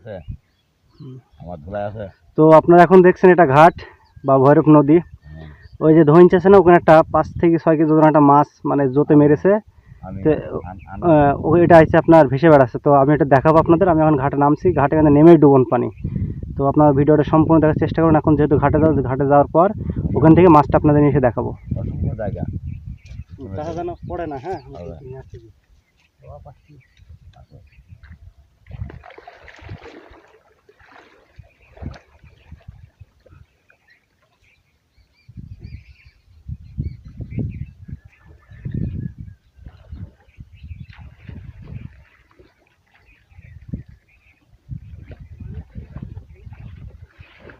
আছে? আমার ধুলাই আছে? তো আপনারা এখন দেখছেন এটা ঘাট বা ভৈরব নদী। ওই যে ধইঞ্চ আছে না ওখানে একটা পাঁচ থেকে ছয় কেজি ওজন একটা মাছ মানে জোতে মেরেছে। ও এটা আছে আপনার ভেসে বেড়াচ্ছে। তো আমি এটা দেখাবো আপনাদের আমি এখন ঘাটে নামছি। ঘাটে এখানে নেমেই ডুবন পানি। তো আপনার ভিডিওটা সম্পূর্ণ দেখার চেষ্টা করুন। এখন যেহেতু ঘাটে যাও ঘাটে যাওয়ার পর ওখান থেকে মাছটা আপনাদের নিয়ে এসে দেখাবো। জায়গা। দেখা যেন পড়ে না হ্যাঁ?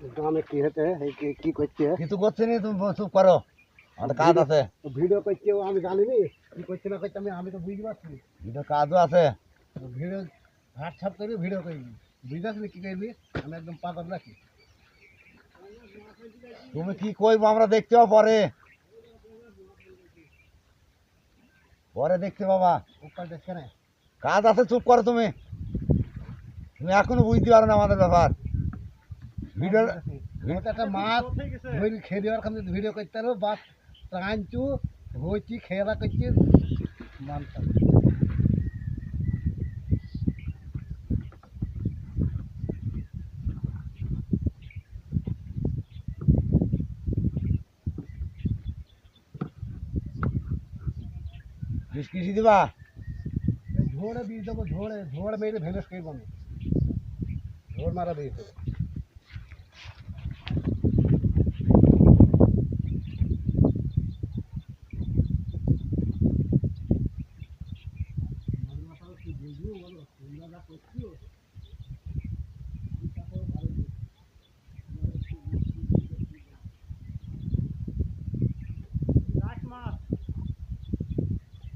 গ্রামে কি হতে? কি করছে? কিছু করছে নি তুমি চুপ করো। আমার কাজ আছে। ভিডিও করছে আমি জানিনি। কি করছে না করছে আমি আমি তো বুঝতে পারছি ভিডিও কাজও আছে। ভিডিও ছাপ করে ভিডিও করবি বুঝতে পারছি কি করবি আমি একদম পাগল রাখি তুমি কি কইবো আমরা দেখতে পাবো পরে। পরে দেখতে বাবা দেখছে না। কাজ আছে চুপ করো তুমি। তুমি এখনও বুঝতে পারো না আমাদের ব্যাপার। ভিডিও ওটা একটা মাছ ধরে খেয়ে দেওয়ার খান ভিডিও করতে পারো বা টানছু হয়েছি খেলা করছি। মানতে বিষ কৃষি দিবা? ঝোড়ে বীজ দেবো ঝোড়ে ঝোড় মেরে ভেঙে খেয়ে আমি ঝোড় মারা বীজ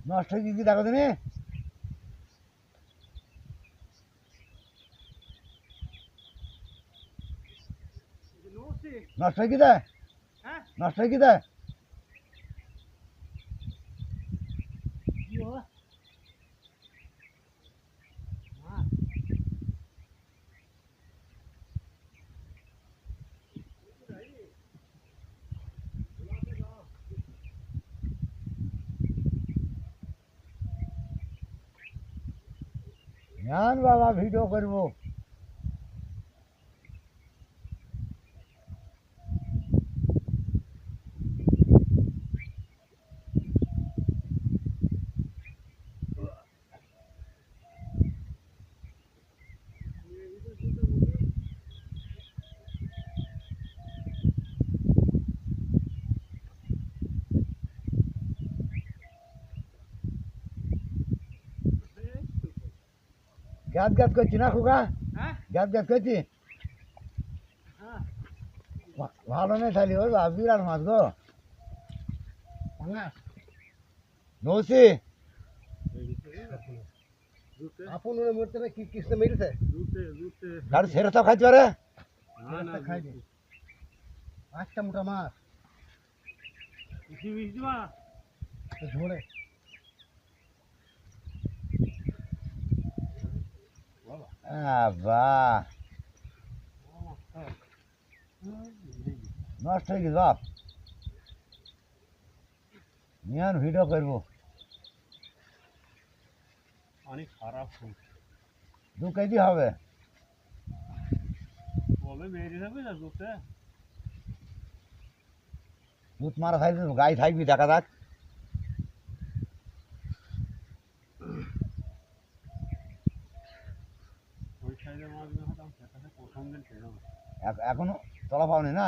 নষ্ট হয়ে গিয়ে দেখো তুমি নষ্ট হয়ে কি দেয় নষ্ট হয়ে কি দেয় জান বাবা ভিডিও করব গ্যাস গ্যাস করছি না খুকা গ্যাস গ্যাস করছি ভা- ভালো নেই খালি ওই বাবা বিরাট মাছ গো নৌসি আপন মরতে কি কিসে মেরেছে গাড়ি ছেড়ে তো খাইতে পারে খাইনি আটটা মোটা মাছ ঝোড়ে বাহ নষ্ট হয়ে গেছে বাপ নিয়ান ভিডিও করব অনেক খারাপ দু কেজি হবে কবে বেরিয়ে যাবে না দুধে দুধ মারা থাকবে গাই থাকবি দেখা যাক ওই সাইডে মাছ না হতাম সেখানে প্রথম দিন খেলাম এখ- এখনও তলা পাওনি না?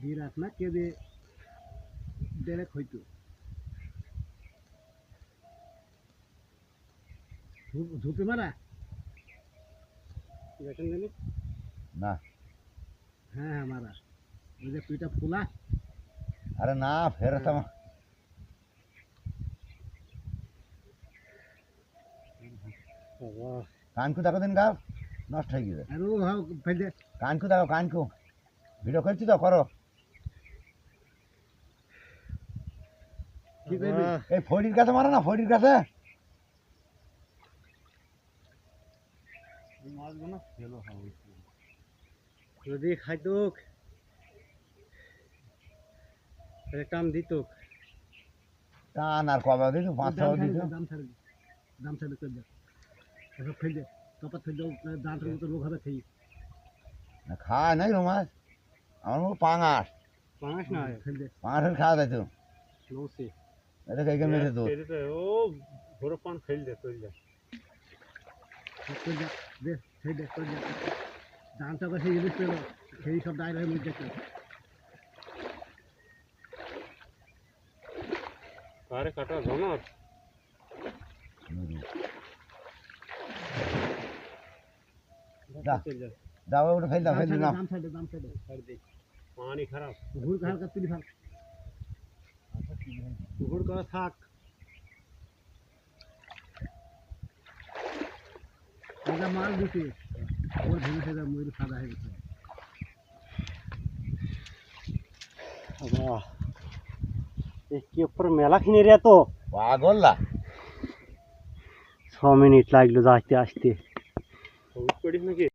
বিরাট না। কেঁদে হইতো ঝুপে মারা না হ্যাঁ হ্যাঁ মারা। ওই যে পিঠা ফুলা। আরে না ফেরত আমার কানকু দেখো দিন গাও নষ্ট হয়ে গেছে কানকু দেখো কানকু ভিডিও করছি তো করো। এই ফড়ির কাছে মারো না ফড়ির কাছে। যদি খাইতুক টান দিতুক টান আর কবে দিত পাঁচ দিত দাম ছাড়ে দাম ছাড়ে চল যা এসব ফেল দে কপাত ফেল দাও দাম ছাড়ে তো রোগ হবে খেয়ে। খায় নাই রো মাছ আমার মুখ পাঙাশ। পাঙাস না ফেল দে। পাঙাশের খাওয়া নৌসি এটা কে মেরে দোষ ও ভোর পান ফেল দে চল যা। চল যা দে ফেল দে চল যা। দামটা কাছে ইলিশ পেল সেই সব ডাইল হয়ে আরে কাটা জমার যা। যাও ওটা ফেল দাও ফেল দাও। দাম ছাড় দাম ছাড় দে। পানি খারাপ। ঘুর হালকা তুলি থাক ঘুর করা থাক। এটা মাল দিতে। ওর ভেঙে সেটা ময়ূর সাদা হয়ে গেছে। কি উপর মেলা কিনে রে তো পাগল না। ছ মিনিট লাগল যাইতে আসতে। নাকি?